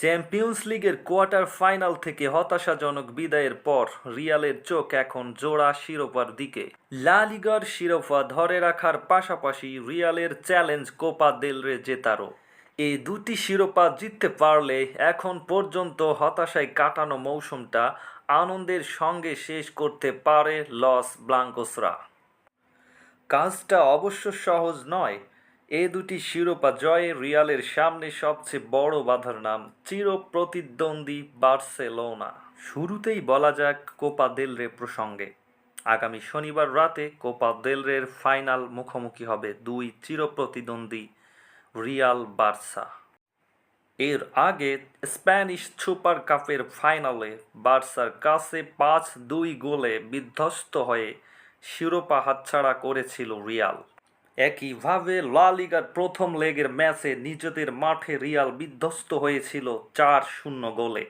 Champions লিগের quarter final থেকে হতাশাজনক বিদায়ের পর রিয়ালের চোখ এখন জোড়া শিরোপার দিকে। লা লিগার শিরোপা ধরে রাখার পাশাপাশি রিয়ালের চ্যালেঞ্জ কোপা দেল রে জেতারও। এই দুটি শিরোপা জিততে পারলে এখন পর্যন্ত হতাশায় কাটানো মৌসুমটা আনন্দের সঙ্গে শেষ করতে পারে লস ব্লাঙ্কোসরা। কাজটা অবশ্য সহজ নয় এ দুটি শিরোপা জয়ে রিয়ালের সামনে সবচেয়ে বড় বাধার নাম চির প্রতিদ্বন্দ্বী বার্সেলোনা। শুরুতেই বলা যাক কোপা দেল রে প্রসঙ্গে। আগামী শনিবার রাতে কোপা দেল রের ফাইনাল মুখোমুখি হবে দুই চির প্রতিদ্বন্দ্বী রিয়াল বার্সা। এর আগে স্প্যানিশ সুপার কাপের ফাইনালে বার্সার কাছে পাঁচ দুই গোলে বিধ্বস্ত হয়ে শিরোপা হাতছাড়া করেছিল রিয়াল। একইভাবে লা লিগার প্রথম লেগের ম্যাচে নিজেদের মাঠে রিয়াল বিধ্বস্ত হয়েছিল চার শূন্য গোলে।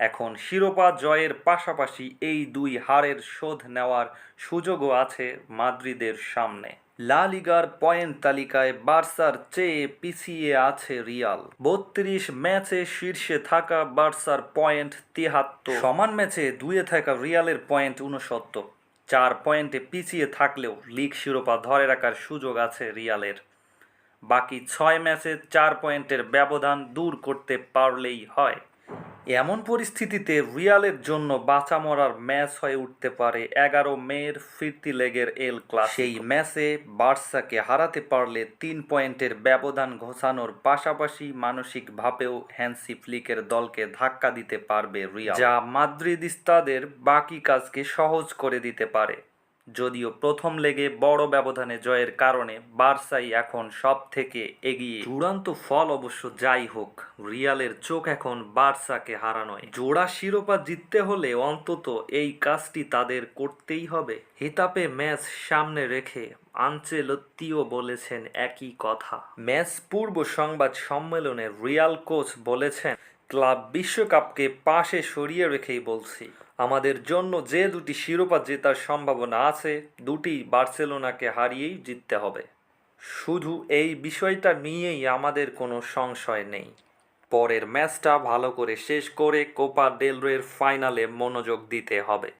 এখন শিরোপা জয়ের পাশাপাশি এই দুই হারের শোধ নেওয়ার সুযোগও আছে মাদ্রিদের সামনে। লা লিগার পয়েন্ট তালিকায় বার্সার চেয়ে পিছিয়ে আছে রিয়াল। বত্রিশ ম্যাচে শীর্ষে থাকা বার্সার পয়েন্ট তিয়াত্তর সমান ম্যাচে দুয়ে থাকা রিয়ালের পয়েন্ট উনসত্তর চার পয়েন্টে পিছিয়ে থাকলেও লিগ শিরোপা ধরে রাখার সুযোগ আছে রিয়ালের। বাকি ছয় ম্যাচে চার পয়েন্টের ব্যবধান দূর করতে পারলেই হয়। এমন পরিস্থিতিতে রিয়ালের জন্য বাঁচা মরার ম্যাচ হয়ে উঠতে পারে এগারো মের ফিরতি লেগের এল ক্লাস সেই ম্যাচে বার্সাকে হারাতে পারলে তিন পয়েন্টের ব্যবধান ঘোষানোর পাশাপাশি মানসিকভাবেও হ্যান্সি ফ্লিকের দলকে ধাক্কা দিতে পারবে রিয়াল। যা মাদ্রিদিস্তাদের বাকি কাজকে সহজ করে দিতে পারে। যদিও প্রথম লেগে বড় ব্যবধানে জয়ের কারণে বার্সাই এখন সব থেকে এগিয়ে। চূড়ান্ত ফল অবশ্য যাই হোক, রিয়ালের চোখ এখন বার্সাকে হারানোয়। জোড়া শিরোপা জিততে হলে অন্তত এই কাজটি তাদের করতেই হবে। হেতাপে ম্যাচ সামনে রেখে আঞ্চেলত্তিও বলেছেন একই কথা। ম্যাচ পূর্ব সংবাদ সম্মেলনে রিয়াল কোচ বলেছেন, ক্লাব বিশ্বকাপকে পাশে সরিয়ে রেখেই বলছি। আমাদের জন্য যে দুটি শিরোপা জেতার সম্ভাবনা আছে, দুটি বার্সেলোনাকে হারিয়েই জিততে হবে। শুধু এই বিষয়টা নিয়েই আমাদের কোনো সংশয় নেই। পরের ম্যাচটা ভালো করে শেষ করে কোপা ডেলরের ফাইনালে মনোযোগ দিতে হবে।